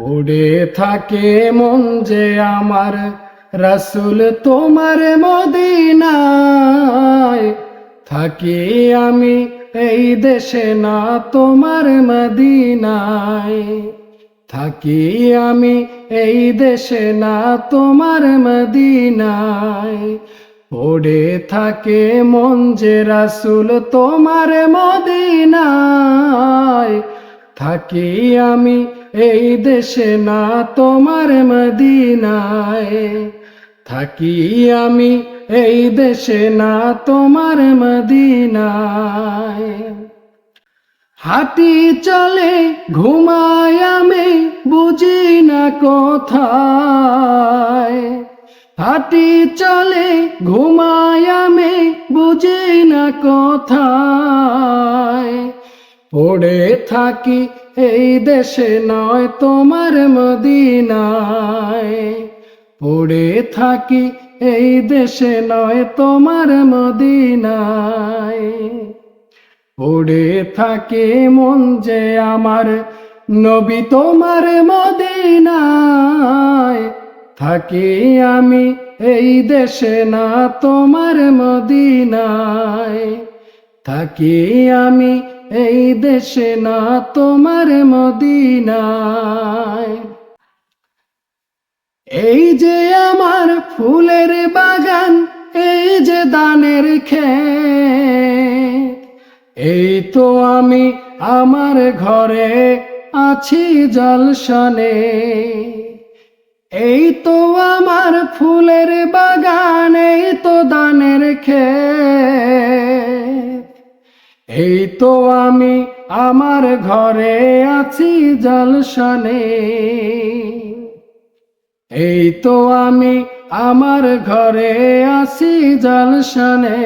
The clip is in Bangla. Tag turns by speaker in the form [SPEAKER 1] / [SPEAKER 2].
[SPEAKER 1] পড়ে থাকে মন যে আমার রসুল তোমার মদিনায়। থাকি আমি এই দেশে না তোমার মদিনায়। থাকি আমি এই দেশে না তোমার মদিনায়। ওড়ে থাকে মন যে রাসুল তোমার মদিনায়। থাকি আমি এই দেশে না তোমার মদিনায় থাকি আমি, এই দেশে না তোমার মদিনায়। হাতি চলে ঘুমায় আমি, বুঝি না কোথায়। হাতি চলে ঘুমায় আমি, বুঝি না কোথায়। পড়ে থাকি এই দেশে নয় তোমার মদিনায়। পড়ে থাকি এই দেশে নয় তোমার মদিনায়। পড়ে থাকে মন যে আমার নবী তোমার মদিনায়। থাকি আমি এই দেশে না তোমার মদিনায়। থাকি আমি এই দেশে না তোমার মদিনায়। এই যে আমার ফুলের বাগান, এই যে দানের ক্ষেত, এই তো আমি আমার ঘরে আছি জলসনে। এই তো আমার ফুলের বাগান, এই তো দানের ক্ষেত এই তো আমি আমার ঘরে আছি জলসনে। এই তো আমি আমার ঘরে আছি জলসনে।